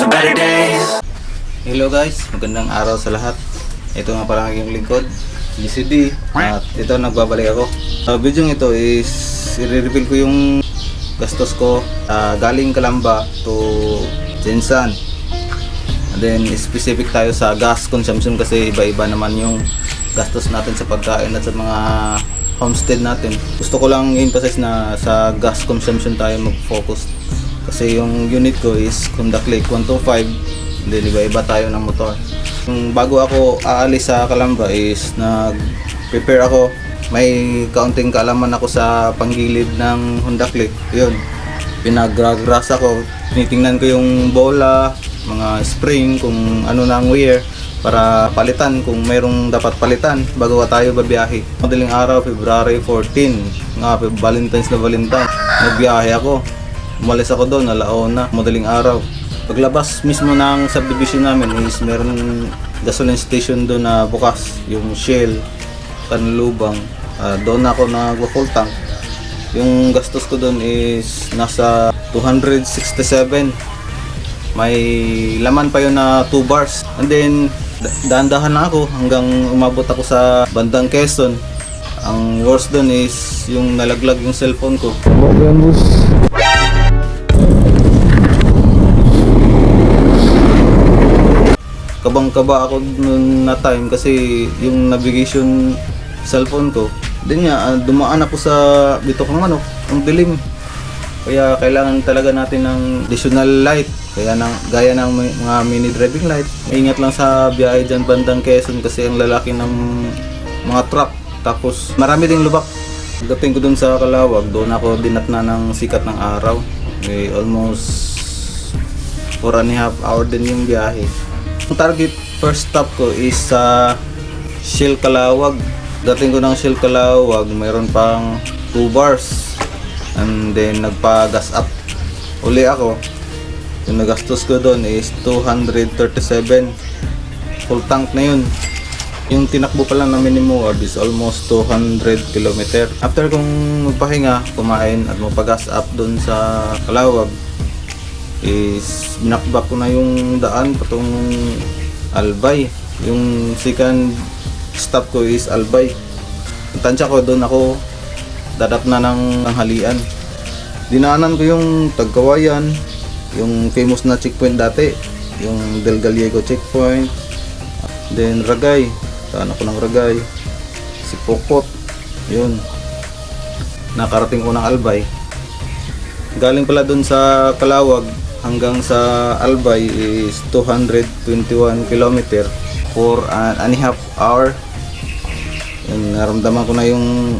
some better days. Hello guys, magandang araw sa lahat. Ito nga pala ang aking lingkod, GCD. At ito nagbabalik ako. Sa video ito is i-reveal ko yung gastos ko ah, galing Kalamba to Jensan. And then specific tayo sa gas consumption kasi iba-iba naman yung gastos natin sa pagkain at sa mga homestead natin. Gusto ko lang emphasize na sa gas consumption tayo mag-focus. Kasi yung unit ko is Honda Click 125 Then iba-iba tayo ng motor. Yung bago ako aalis sa Kalamba is nag-prepare ako. May kaunting kaalaman ako sa panggilid ng Honda Click. Yun. Pinagragras ako. Tinitingnan ko yung bola, mga spring, kung ano na ang wear para palitan kung mayroong dapat palitan bago ka tayo babiyahe. Madaling araw, February 14, nga Valentine's na Valentine. Nagbiyahe ako. Umalis ako doon, alaona, madaling araw. Paglabas mismo ng subdivision namin is meron gasoline station doon na bukas, yung Shell, Kanlubang. Ah, doon ako nag-full tank. Yung gastos ko doon is nasa 267. May laman pa yun na 2 bars. And then, da- dahan-dahan na ako hanggang umabot ako sa bandang Quezon. Ang worst doon is yung nalaglag yung cellphone ko. Kabang-kaba ako noon na time kasi yung navigation cellphone ko din nga ah, dumaan ako sa bitok ng ano ang dilim kaya kailangan talaga natin ng additional light kaya ng, gaya ng mga mini driving light ingat lang sa biyahe dyan bandang Quezon kasi ang lalaki ng mga truck tapos marami ding lubak Dating ko dun sa Kalawag, doon ako dinatna ng sikat ng araw. May almost 4 and a half hour din yung biyahe. Ang target first stop ko is sa Shell Kalawag. Dating ko ng Shell Kalawag, mayroon pang 2 bars. And then nagpa-gas up. Uli ako. Yung nagastos ko doon is 237. Full tank na yun. Yung tinakbo pa lang namin ni Muad is almost 200 km. After kong magpahinga, kumain at magpa-gas up doon sa Kalawag, is binakbak ko na yung daan patong Albay. Yung second stop ko is Albay. Tansya ko doon ako dadap na ng tanghalian. Dinaanan ko yung Tagkawayan, yung famous na checkpoint dati, yung Del Gallego checkpoint, then Ragay, saan ako ng Ragay, si Pokpot, yun. Nakarating ko ng Albay. Galing pala dun sa Kalawag hanggang sa Albay is 221 km for an and half hour. Yun, naramdaman ko na yung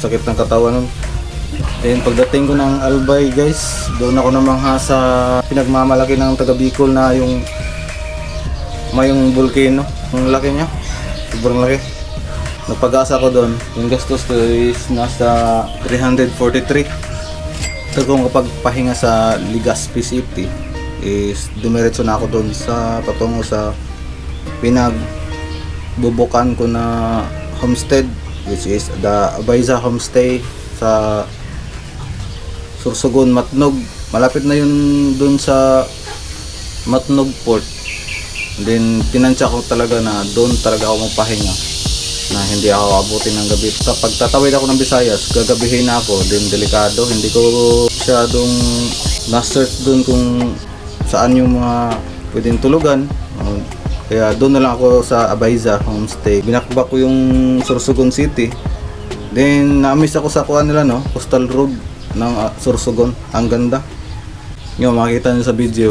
sakit ng katawan nun. Then pagdating ko ng Albay guys, doon ako namangha sa pinagmamalaki ng taga Bicol na yung may yung volcano. Ang laki niya. Sobrang laki. Nagpag-asa ko doon. Yung gastos ko is nasa 343. So kung kapag pahinga sa Ligaspi City is dumiretso na ako doon sa patungo sa pinag bubukan ko na homestead which is the Abayza Homestay sa Sursogon, Matnog. Malapit na yun doon sa Matnog Port. And then tinansya ko talaga na doon talaga ako magpahinga na hindi ako abutin ng gabi. Kapag tatawid ako ng Visayas, gagabihin na ako. Then delikado, hindi ko masyadong na-search doon kung saan yung mga pwedeng tulugan. Uh, Kaya doon na lang ako sa Abayza homestay. Binakbak ko yung Sorsogon City. Then na-miss ako sa kuha nila no, Coastal Road ng ah, Sorsogon. Ang ganda. Yung makikita niyo sa video.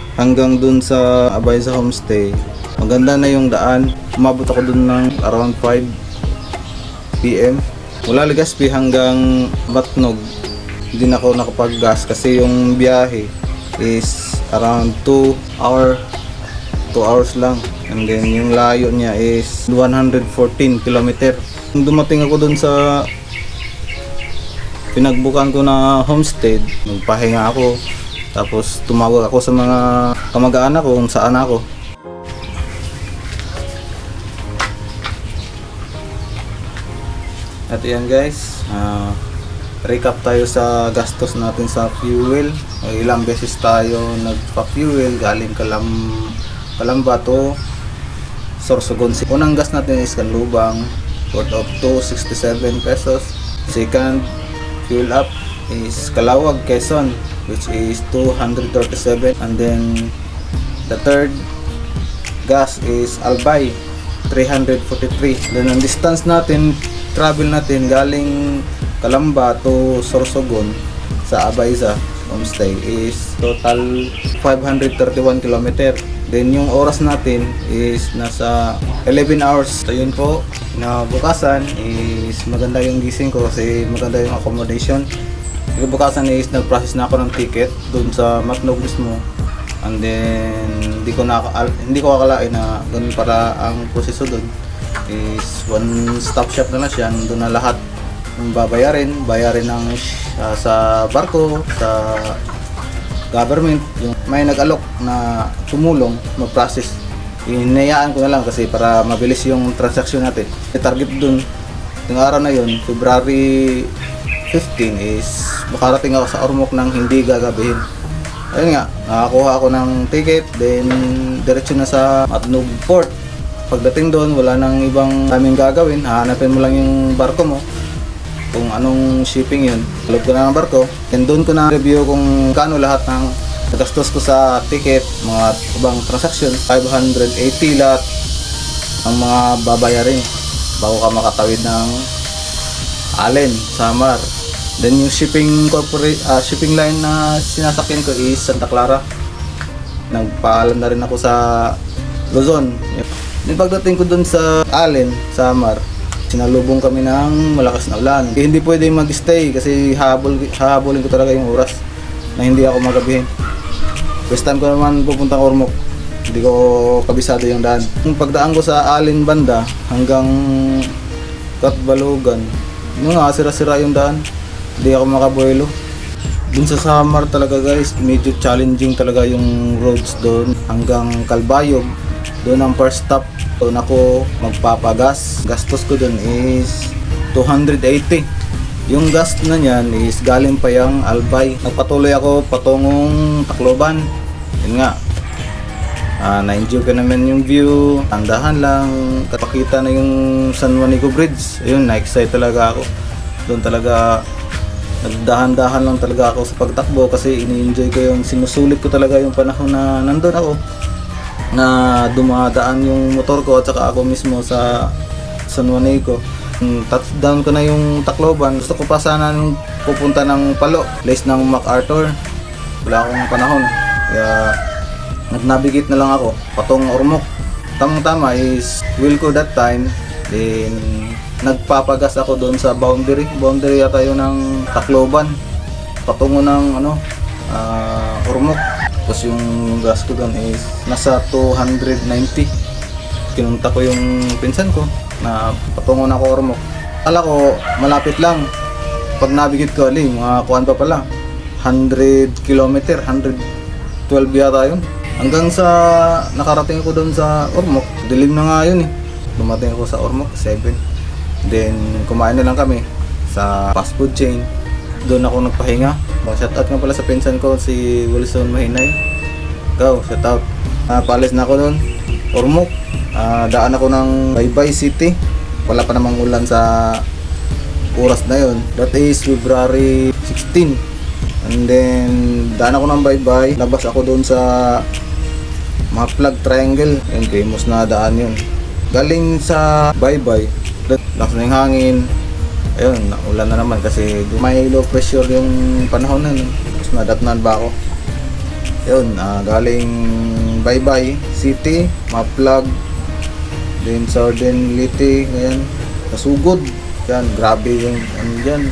hanggang dun sa Abay sa homestay. Maganda na yung daan. Umabot ako dun ng around 5 PM. Mula Legazpi hanggang Batnog, hindi na ako nakapag-gas kasi yung biyahe is around 2 hour 2 hours lang. And then yung layo niya is 114 kilometer. Nung dumating ako dun sa pinagbukan ko na homestead, nagpahinga ako. Tapos tumawag ako sa mga kamag-anak ko kung saan ako. At yan guys, ah, recap tayo sa gastos natin sa fuel. Ay, ilang beses tayo nagpa-fuel galing Kalam Kalamba to Sorsogon. Unang gas natin is Kanlubang worth of 267 pesos. Second fuel up is Kalawag, Quezon which is 237 and then the third gas is Albay 343 then ang distance natin travel natin galing Kalamba to Sorsogon sa Abaysa homestay is total 531 kilometer. Then yung oras natin is nasa 11 hours. So yun po na bukasan is maganda yung gising ko kasi maganda yung accommodation bukasan is nag-process na ako ng ticket doon sa Macnog mismo. And then hindi ko na hindi ko akalain na ganun para ang proseso doon is one stop shop na lang siya doon na lahat ng babayarin. Bayarin ng uh, sa barko sa government. Yung may nag-alok na tumulong mag-process hinayaan ko na lang kasi para mabilis yung transaksyon natin. Target dun. Yung araw na yun February 15 is makarating ako sa Ormoc ng hindi gagabihin. Ayun nga nakakuha ako ng ticket then diretso na sa Matnog Port. Pagdating doon wala nang ibang daming gagawin. Hahanapin mo lang yung barko mo kung anong shipping yun. Loob ko na ng barko and doon ko na review kung kano lahat ng nagastos ko sa ticket mga ibang transaction. 580 lahat ang mga babayarin bago ka makatawid ng Allen, Samar then yung shipping corporate ah, shipping line na sinasakyan ko is Santa Clara nagpaalam na rin ako sa Luzon yung pagdating ko dun sa Allen, Samar sinalubong kami ng malakas na ulan. Eh, hindi pwede mag-stay kasi habol, habulin ko talaga yung oras na hindi ako magabihin. First time ko naman pupunta Ormoc. Hindi ko kabisado yung daan. Yung pagdaan ko sa Alin Banda hanggang Katbalogan, yung nga, sira-sira yung daan. Hindi ako makabuelo. Dun sa Samar talaga guys, medyo challenging talaga yung roads doon hanggang Kalbayog. Doon ang first stop doon ako magpapagas. Gastos ko doon is 280. Yung gas na niyan is galing pa yung Albay. Nagpatuloy ako patungong Tacloban. Yun nga. Ah, na-enjoy ko naman yung view. Tandahan lang. Kapakita na yung San Juanico Bridge. Ayun, na-excite talaga ako. Doon talaga nagdahan-dahan lang talaga ako sa pagtakbo kasi ini-enjoy ko yung sinusulit ko talaga yung panahon na nandun ako na dumadaan yung motor ko at saka ako mismo sa San Juanico. Mm, Touchdown ko na yung Tacloban. Gusto ko pa sana pupunta ng Palo, place ng MacArthur. Wala akong panahon. Kaya nag-navigate na lang ako patong Ormoc. Tamang-tama is will ko that time. Then nagpapagas ako doon sa boundary. Boundary yata yun ng Tacloban. Patungo ng ano, ah, Ormoc. Tapos yung gas ko doon is nasa 290. Kinunta ko yung pinsan ko na patungo na ako Ormoc. Akala ko malapit lang. Pag navigate ko, ali, mga kuhan pa pala. 100 kilometer, 112 yata yun. Hanggang sa nakarating ako doon sa Ormoc, dilim na nga yun eh. Dumating ako sa Ormoc, 7. Then kumain na lang kami sa fast food chain. Doon ako nagpahinga. Shout out nga pala sa pinsan ko si Wilson Mahinay. Ikaw, shout out. Ah, paalis na ako doon. Ormoc. Ah, daan ako ng Baybay City. Wala pa namang ulan sa oras na yon. That is February 16. And then, daan ako ng Baybay. Labas ako doon sa mga plug triangle. Ayun, famous na daan yun. Galing sa Baybay. Lakas na yung hangin. Ayun, ulan na naman kasi may low pressure yung panahon na. no. Tapos nadatnan ba ako? Ayun, ah, galing Baybay City, Maplag, then Southern Liti, ngayon, nasugod. Yan, grabe yung ano dyan.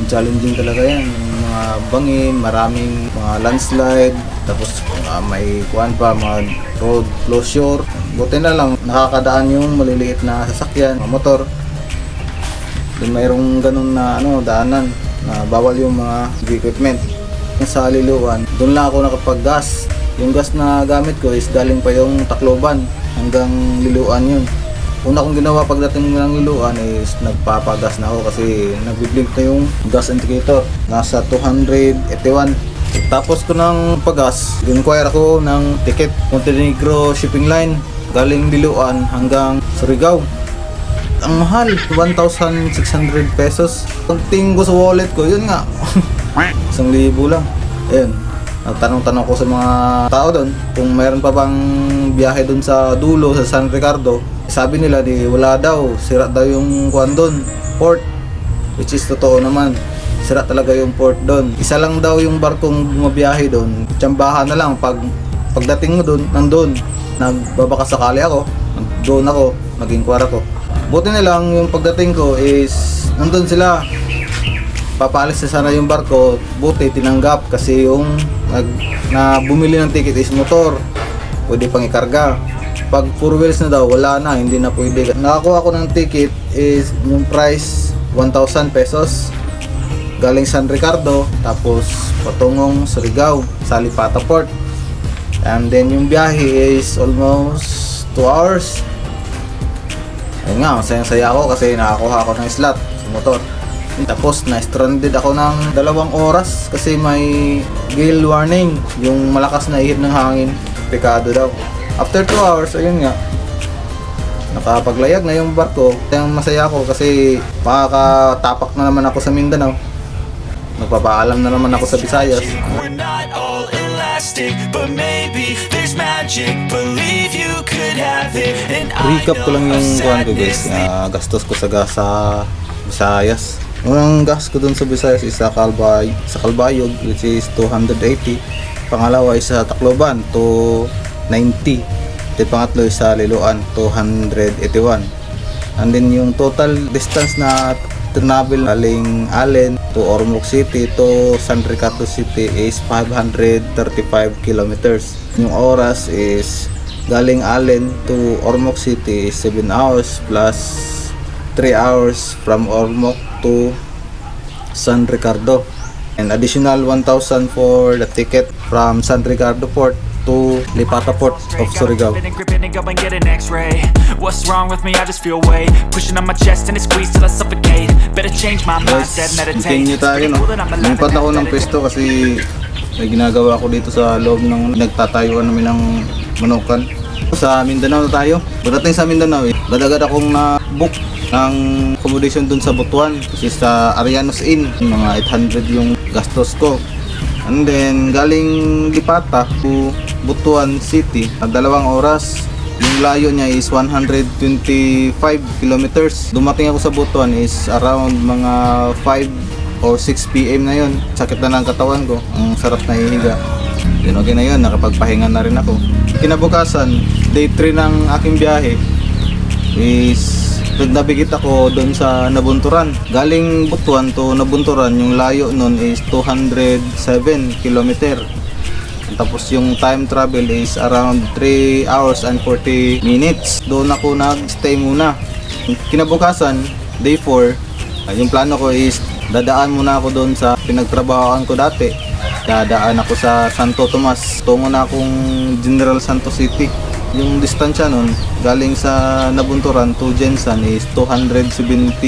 Yung challenging talaga yan. Yung mga bangin, maraming mga landslide, Tapos ah, may kuan pa, mga road closure. Buti na lang, nakakadaan yung maliliit na sasakyan, mga motor. Then mayroong ganun na ano, daanan na bawal yung mga equipment. Sa liluan, doon lang ako nakapag-gas. Yung gas na gamit ko is galing pa yung Tacloban hanggang liluan yun. Una kong ginawa pagdating ng liluan is nagpapagas na ako kasi nagbiblink na yung gas indicator. Nasa 281. Tapos ko ng pagas, inquire ako ng ticket Montenegro shipping line galing Liluan hanggang Surigao. Ang mahal, 1,600 pesos. Kunting ko sa wallet ko, yun nga. Isang libo lang. Ayun. Nagtanong-tanong ko sa mga tao doon kung mayroon pa bang biyahe doon sa dulo sa San Ricardo. Sabi nila di wala daw, sira daw yung kuan doon, port. Which is totoo naman. Sira talaga yung port doon. Isa lang daw yung barkong bumabiyahe doon. Tsambahan na lang pag pagdating mo doon, nandun. Nagbabaka sakali ako. Doon ako, naging kwara ko. Buti na lang yung pagdating ko is nandun sila papalis na sana yung barko, buti tinanggap kasi yung nag, na bumili ng ticket is motor. Pwede pang ikarga. Pag four wheels na daw, wala na, hindi na pwede. Nakakuha ko ng ticket is yung price 1,000 pesos. Galing San Ricardo, tapos patungong Surigao, sa Lipata Port. And then yung biyahe is almost 2 hours. Ayun nga, masayang-saya ako kasi nakakuha ako ng slot sa motor. Tapos na-stranded ako ng dalawang oras kasi may gale warning, yung malakas na ihip ng hangin, pikado daw. After 2 hours, ayun nga, nakapaglayag na yung barko. Kaya masaya ako kasi makakatapak na naman ako sa Mindanao. Magpapaalam na naman ako sa Visayas. We're not all elastic, but maybe there's magic. Believe you could have it. And Recap ko lang yung kuhan ko guys, na gastos ko sa gas sa Visayas. Unang gas ko dun sa Visayas is sa Calbay, sa Calbayog which is 280. Pangalawa is sa Tacloban to 90. At pangatlo is sa Liloan 281. And then yung total distance na travel galing Allen to Ormoc City to San Ricardo City is 535 kilometers. Yung oras is galing Allen to Ormoc City is 7 hours plus 3 hours from Ormoc to San Ricardo. And additional 1,000 for the ticket from San Ricardo Port to Lipata Port of Surigao. What's wrong with me? I just feel weight Pushing on my chest and it squeezes till I suffocate Better change my mindset, meditate It's tayo no. Lumipat ako ng pwesto kasi may ginagawa ko dito sa loob ng nagtatayuan namin ng manukan. Sa Mindanao na tayo. Pagdating sa Mindanao, eh, agad akong na-book ng accommodation dun sa Butuan kasi sa Arianos Inn. Mga 800 yung gastos ko. And then, galing Lipata to Butuan City, dalawang oras. Yung layo niya is 125 kilometers. Dumating ako sa Butuan is around mga 5 or 6 p.m. na yon. Sakit na ng katawan ko. Ang sarap na ihiga. Yun, okay na yun. Nakapagpahinga na rin ako. Kinabukasan, day 3 ng aking biyahe is nabigit ako doon sa Nabunturan. Galing Butuan to Nabunturan, yung layo nun is 207 kilometer. Tapos yung time travel is around 3 hours and 40 minutes. Doon ako nag-stay muna. Kinabukasan, day 4, ah, yung plano ko is dadaan muna ako doon sa pinagtrabahoan ko dati. Dadaan ako sa Santo Tomas. Tungo na akong General Santos City. Yung distansya nun, galing sa Nabunturan to Jensan is 271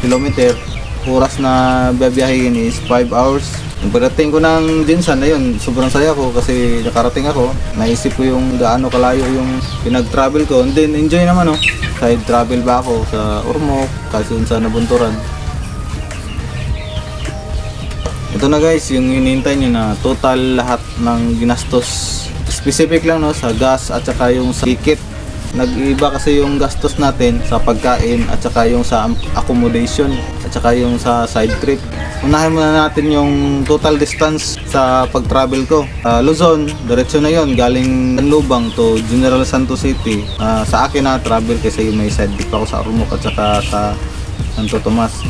kilometer. Oras na babiyahin is 5 hours. Yung pagdating ko ng Jensan na yun, sobrang saya ko kasi nakarating ako. Naisip ko yung gaano kalayo yung pinag-travel ko. And then enjoy naman oh. Side travel ba ako sa Ormoc, kasi sa Nabunturan. Ito na guys, yung hinihintay nyo na total lahat ng ginastos. Specific lang no, sa gas at saka yung sa ticket. Nag-iba kasi yung gastos natin sa pagkain at saka yung sa accommodation at saka yung sa side trip. Unahin muna natin yung total distance sa pag-travel ko. Ah, Luzon, diretso na yon galing Lubang to General Santos City. Ah, sa akin na travel kasi may side trip ako sa Ormoc at saka sa Santo Tomas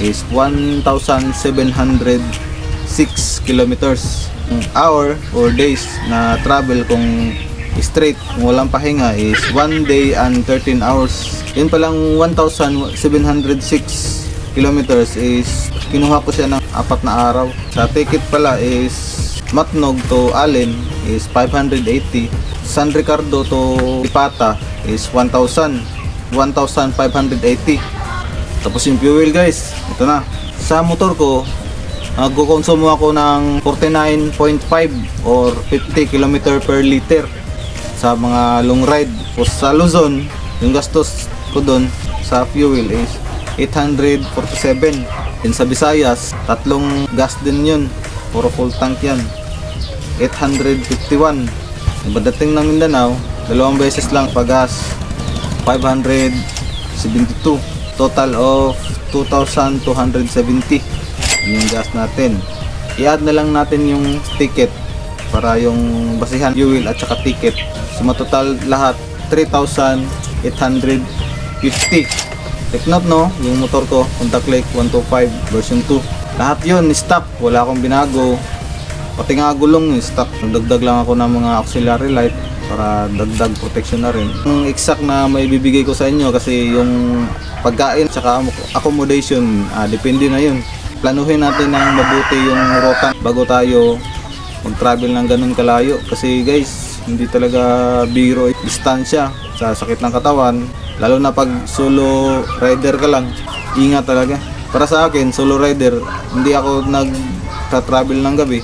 is 1,706 kilometers. Hour or days na travel kung straight, kung walang pahinga is 1 day and 13 hours. Yun palang 1,706 kilometers is kinuha ko siya ng apat na araw. Sa ticket pala is Matnog to Allen is 580. San Ricardo to Ipata is 1,000. 1,580. Tapos yung fuel guys, ito na. Sa motor ko, nagkukonsumo ako ng 49.5 or 50 km per liter sa mga long ride. Tapos sa Luzon, yung gastos ko doon sa fuel is 847. Din sa Visayas, tatlong gas din yun. Puro full tank yan. 851. Yung Pagdating ng Mindanao, dalawang beses lang pagas. 572. Total of 2,270 yung gas natin. I-add na lang natin yung ticket para yung basihan fuel at saka ticket. So matotal lahat 3,850. Take note no, yung motor ko, Honda Click 125 version 2. Lahat yun, stock. Wala akong binago. Pati nga gulong, stock. Nagdagdag lang ako ng mga auxiliary light para dagdag protection na rin. Yung exact na may bibigay ko sa inyo kasi yung pagkain saka accommodation, ah, depende na yun. Planuhin natin ng mabuti yung rota bago tayo mag-travel ng ganun kalayo. Kasi guys, hindi talaga biro distansya sa sakit ng katawan. Lalo na pag solo rider ka lang ingat talaga. Para sa akin solo rider hindi ako nag travel ng gabi.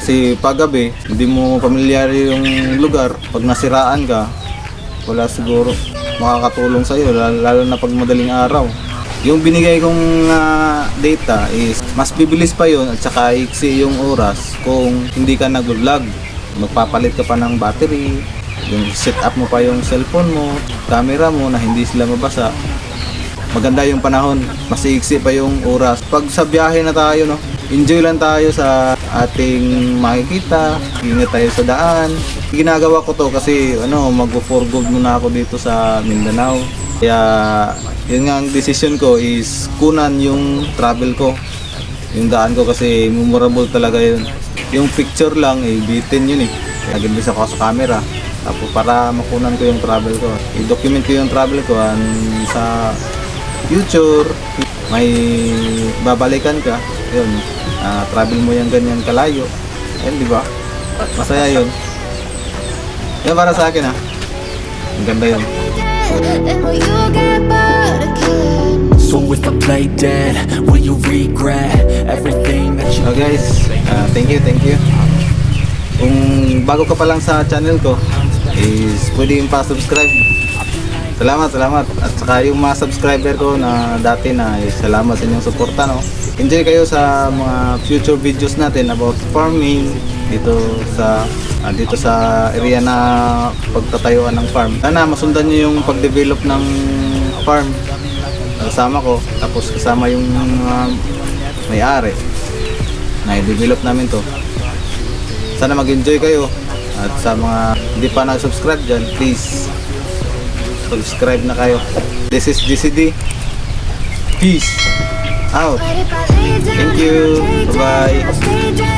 Kasi pag gabi hindi mo pamilyar yung lugar. Pag nasiraan ka wala siguro makakatulong sa iyo lalo na pag madaling araw yung binigay kong ah, data is mas bibilis pa yon at saka iksi yung oras kung hindi ka nag-vlog. Magpapalit ka pa ng battery, yung set up mo pa yung cellphone mo, camera mo na hindi sila mabasa. Maganda yung panahon, mas iksi pa yung oras. Pag sa biyahe na tayo, no, enjoy lang tayo sa ating makikita, ingat tayo sa daan. Ginagawa ko to kasi ano, mag-for good muna ako dito sa Mindanao. Kaya yun nga ang decision ko is kunan yung travel ko. Yung daan ko kasi memorable talaga yun. Yung picture lang, eh, bitin yun eh. Nag-imbis ako sa camera. Tapos para makunan ko yung travel ko. I-document ko yung travel ko and sa future, may babalikan ka. Yun, ah, travel mo yung ganyan kalayo. Ayun, di ba? Masaya yun. Yan para sa akin ha. Ang ganda yun. Will you get killing? So if I play dead, will you regret everything that you So guys, ah, thank you, thank you. Kung bago ka pa lang sa channel ko, is pwede yung pa-subscribe. Salamat, salamat. At saka yung mga subscriber ko na dati na, is salamat sa inyong suporta. No? Enjoy kayo sa mga future videos natin about farming dito sa ah, dito sa area na pagtatayuan ng farm. Sana masundan niyo yung pag-develop ng farm kasama ko tapos kasama yung mga may-ari. Na i-develop namin to. Sana mag-enjoy kayo. At sa mga hindi pa nag-subscribe dyan please subscribe na kayo. This is GCD peace out. Thank you